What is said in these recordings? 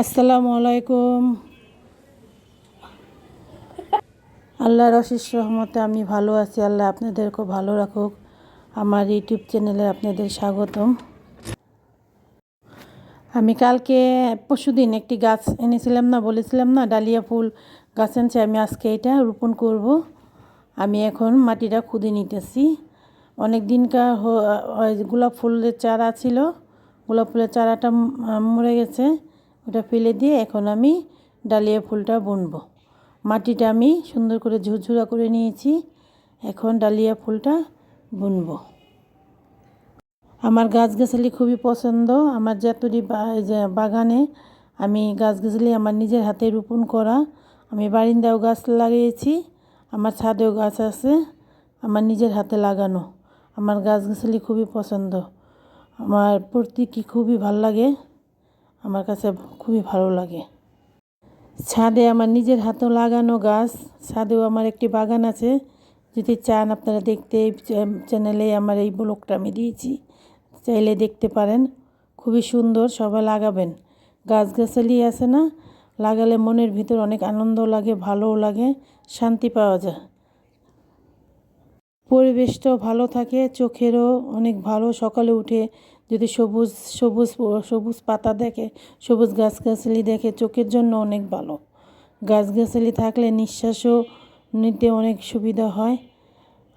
আসসালামু আলাইকুম। আল্লাহর অশেষ রহমতে আমি ভালো আছি, আল্লাহ আপনাদেরকেও ভালো রাখুক। আমার ইউটিউব চ্যানেলে আপনাদের স্বাগতম। আমি কালকে পরশুদিন একটি গাছ এনেছিলাম না, বলেছিলাম না, ডালিয়া ফুল গাছ এনেছে, আমি আজকে এটা রোপণ করব। আমি এখন মাটিটা খুদে নিতেছি। অনেক দিনকার গোলাপ ফুলের চারা ছিল, গোলাপ ফুলের চারাটা মরে গেছে। ওটা ফেলে দিয়ে এখন আমি ডালিয়া ফুলটা বুনবো। মাটিটা আমি সুন্দর করে ঝুরঝুরা করে নিয়েছি। এখন ডালিয়া ফুলটা বুনবো। আমার গাছগাছালি খুবই পছন্দ। আমার যতটি বাগানে আমি গাছগাছালি আমার নিজের হাতে রোপণ করা, আমি বারিন্দাও গাছ লাগিয়েছি, আমার ছাদেও গাছ আছে, আমার নিজের হাতে লাগানো। আমার গাছগাছালি খুবই পছন্দ। আমার প্রতীকী খুবই ভালো লাগে। আমার কাছে খুবই ভালো লাগে। ছাদে আমার নিজের হাতে লাগানো গাছ, ছাদেও আমার একটি বাগান আছে। যদি চান আপনারা দেখতে এই চ্যা- চ্যানেলে আমার এই ব্লগটা আমি দিয়েছি, চাইলে দেখতে পারেন। খুবই সুন্দর, সবাই লাগাবেন। গাছগাছালি আছে না? লাগালে মনের ভিতর অনেক আনন্দ লাগে, ভালোও লাগে, শান্তি পাওয়া যায়। পরিবেশটাও ভালো থাকে, চোখেরও অনেক ভালো, সকালে উঠে যদি সবুজ সবুজ সবুজ পাতা দেখে, সবুজ গাছগাছালি দেখে চোখের জন্য অনেক ভালো। গাছগাছালি থাকলে নিঃশ্বাসও নিতে অনেক সুবিধা হয়।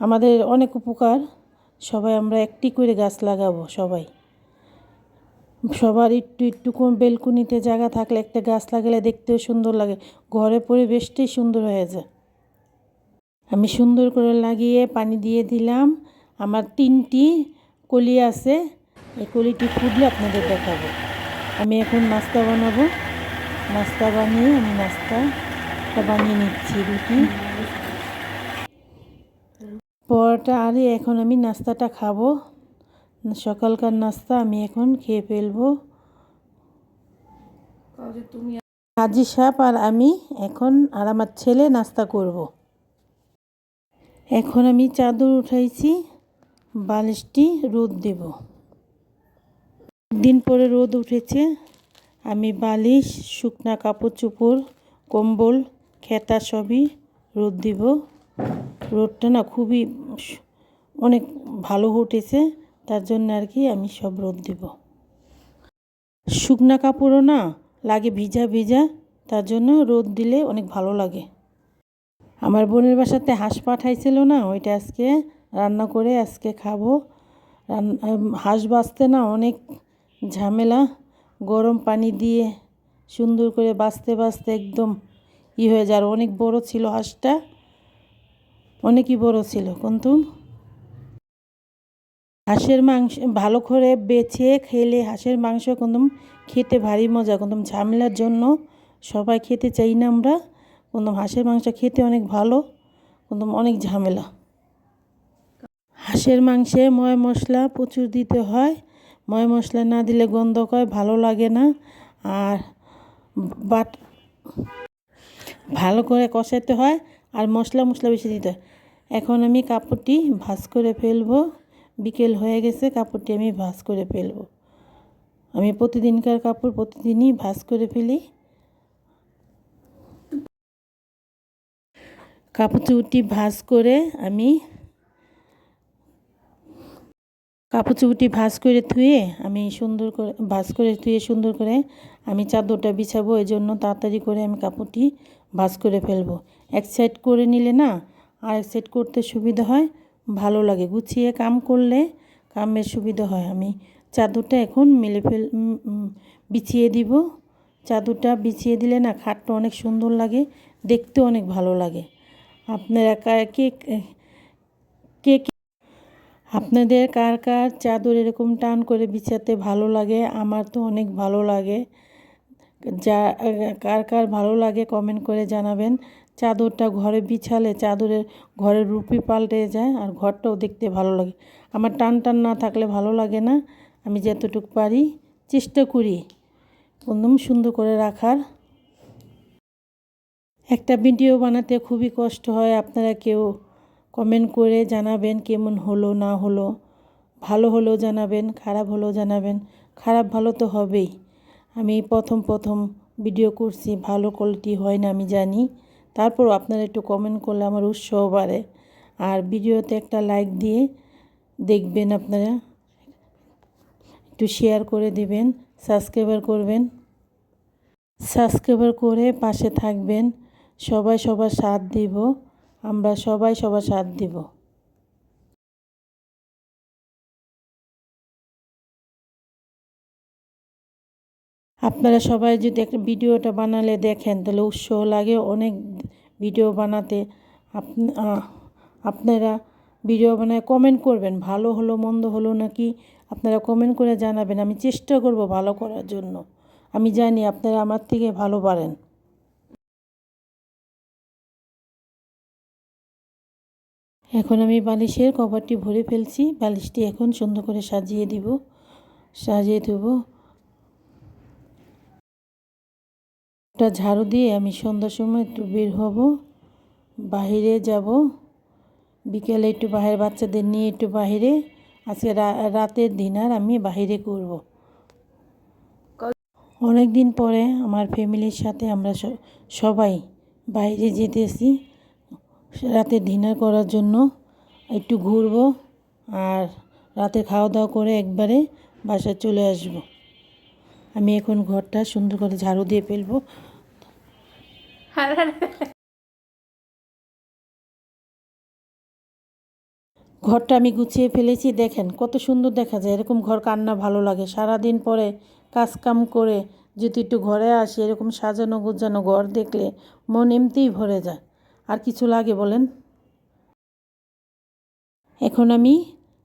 আমাদের অনেক উপকার। সবাই আমরা একটি করে গাছ লাগাবো, সবাই। সবার একটু একটু কোন বেলকুনিতে জায়গা থাকলে একটা গাছ লাগালে দেখতেও সুন্দর লাগে। ঘরের পরিবেশটাই সুন্দর হয়ে যায়। আমি সুন্দর করে লাগিয়ে পানি দিয়ে দিলাম। আমার তিনটি কলি আছে। এই কলিটি ফুটলে আপনাদের দেখাবো। আমি এখন নাস্তা বানাবো। নাস্তা বানিয়ে আমি নাস্তাটা বানিয়ে নিচ্ছি রুটি। পরোটা আরে এখন আমি নাস্তাটা খাব। সকালকার নাস্তা আমি এখন খেয়ে ফেলব। হাজি সাপ আর আমি এখন আর আমার ছেলে নাস্তা করব। এখন আমি চাদর উঠাইছি বালিশটি রোদ দেব। দিন পরে রোদ উঠেছে। আমি বালিশ, শুকনা কাপড় চোপড়, কম্বল, খেতা সবই রোদ দিব। রোদটা না খুবই অনেক ভালো উঠেছে, তার জন্য আর কি আমি সব রোদ দিব। শুকনা কাপড়ও না লাগে ভিজা ভিজা, তার জন্য রোদ দিলে অনেক ভালো লাগে। আমার বোনের বাসাতে হাঁস পাঠাইছিল না, ওইটা আজকে রান্না করে আজকে খাব। হাঁস বাঁচতে না অনেক ঝামেলা, গরম পানি দিয়ে সুন্দর করে বাঁচতে বাঁচতে একদম ই হয়ে যায়। আর অনেক বড় ছিল হাঁসটা অনেকই বড় ছিল। কিন্তু হাঁসের মাংস, ভালো করে বেছে খেলে হাঁসের মাংস কিন্তু খেতে ভারী মজা। কিন্তু ঝামেলার জন্য সবাই খেতে চাই না আমরা। কিন্তু হাঁসের মাংস খেতে অনেক ভালো, কিন্তু অনেক ঝামেলা। হাঁসের মাংসে ময় মশলা প্রচুর দিতে হয়। ময় মশলা না দিলে গন্ধ হয় ভালো লাগে না। আর বাট ভালো করে কষাতে হয় আর মশলা মশলা বেশি দিতে হয়। এখন আমি কাপড়টি ভাঁজ করে ফেলব। বিকেল হয়ে গেছে, কাপড়টি আমি ভাঁজ করে ফেলব। আমি প্রতিদিনকার কাপড় প্রতিদিনই ভাঁজ করে ফেলি। কাপড় চুপটি ভাঁজ করে আমি কাপড় চুপটি ভাঁজ করে ধুয়ে আমি সুন্দর করে, ভাঁজ করে ধুয়ে সুন্দর করে আমি চাদরটা বিছাবো। এই জন্য তাড়াতাড়ি করে আমি কাপড়টি ভাঁজ করে ফেলব। এক সাইড করে নিলে না আর এক সাইড করতে সুবিধা হয়, ভালো লাগে। গুছিয়ে কাম করলে কামের সুবিধা হয়। আমি চাদরটা এখন মেলে ফেল বিছিয়ে দিব। চাদরটা বিছিয়ে দিলে না খাটটা অনেক সুন্দর লাগে দেখতেও অনেক ভালো লাগে। আপনারা কে কে আপনাদের কার কার চাদর এরকম টান করে বিছাতে ভালো লাগে? আমার তো অনেক ভালো লাগে। যা, কার কার ভালো লাগে কমেন্ট করে জানাবেন। চাদরটা ঘরে বিছালে চাদরের ঘরের রুপি পাল্টে যায় আর ঘরটাও দেখতে ভালো লাগে। আমার টান টান না থাকলে ভালো লাগে না। আমি যতটুকু পারি, চেষ্টা করি। একদম সুন্দর করে রাখার। একটা ভিডিও বানাতে খুবই কষ্ট হয়। আপনারা কেউ কমেন্ট করে জানাবেন কেমন হলো, না হলো। ভালো হলেও জানাবেন, খারাপ হলেও জানাবেন। খারাপ ভালো তো হবেই। আমি প্রথম প্রথম ভিডিও করছি, ভালো কোয়ালিটি হয় না, আমি জানি। তারপরও আপনারা একটু কমেন্ট করলে আমার উৎসাহ বাড়ে। আর ভিডিওতে একটা লাইক দিয়ে দেখবেন আপনারা। একটু শেয়ার করে দিবেন সাবস্ক্রাইবার করবেন। সাবস্ক্রাইবার করে পাশে থাকবেন। সবাই সবার সাথ দিব। আমরা সবাই সবার সাথ দিব। আপনারা সবাই যদি একটা ভিডিওটা বানালে দেখেন, তাহলে উৎসাহ লাগে অনেক ভিডিও বানাতে। আপ- আপনারা ভিডিও বানায় কমেন্ট করবেন, ভালো হলো, মন্দ হলো নাকি আপনারা কমেন্ট করে জানাবেন। আমি চেষ্টা করব ভালো করার জন্য। আমি জানি আপনারা আমার থেকে ভালো পারেন। এখন আমি বালিশের কভারটি ভরে ফেলছি। বালিশটি এখন সুন্দর করে সাজিয়ে দিব, সাজিয়ে দেব একটা ঝাড়ু দিয়ে আমি সন্ধ্যার সময় একটু বের হব, বাহিরে যাব। বিকেলে একটু বাইরে বাচ্চাদের নিয়ে একটু বাইরে। আজকে রাতের ডিনার আমি বাইরে করব। অনেক দিন পরে আমার ফ্যামিলির সাথে আমরা সবাই বাইরে যেতেছি। রাতে ডিনার করার জন্য একটু ঘুরবো আর রাতে খাওয়া দাওয়া করে একবারে বাসায় চলে আসব। আমি এখন ঘরটা সুন্দর করে ঝাড়ু দিয়ে ফেলব। ঘরটা আমি গুছিয়ে ফেলেছি, দেখেন কত সুন্দর দেখা যায়। এরকম ঘর কান্না ভালো লাগে। সারাদিন পরে কাজ কাম করে যদি একটু ঘরে আসি, এরকম সাজানো গুজানো ঘর দেখলে মন এমনিতেই ভরে যায়। আর কিছু লাগে বলেন? এখন আমি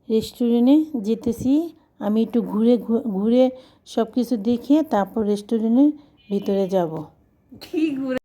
রেস্টুরেন্টে যেতেছি, আমি একটু ঘুরে ঘুরে সব কিছু দেখে তারপর রেস্টুরেন্টের ভিতরে যাব। কি ঘুরে?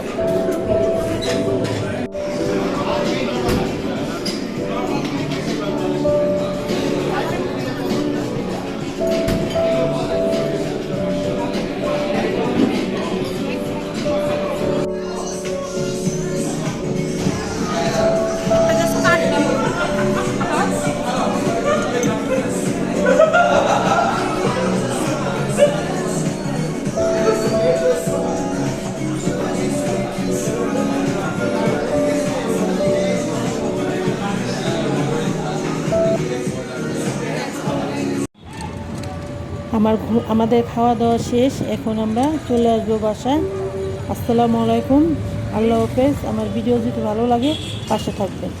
আমার আমাদের খাওয়া দাওয়া শেষ, এখন আমরা চলে আসব বাসায়। আসসালামু আলাইকুম। আল্লাহ হাফেজ। আমার ভিডিও যদি ভালো লাগে, পাশে থাকবেন।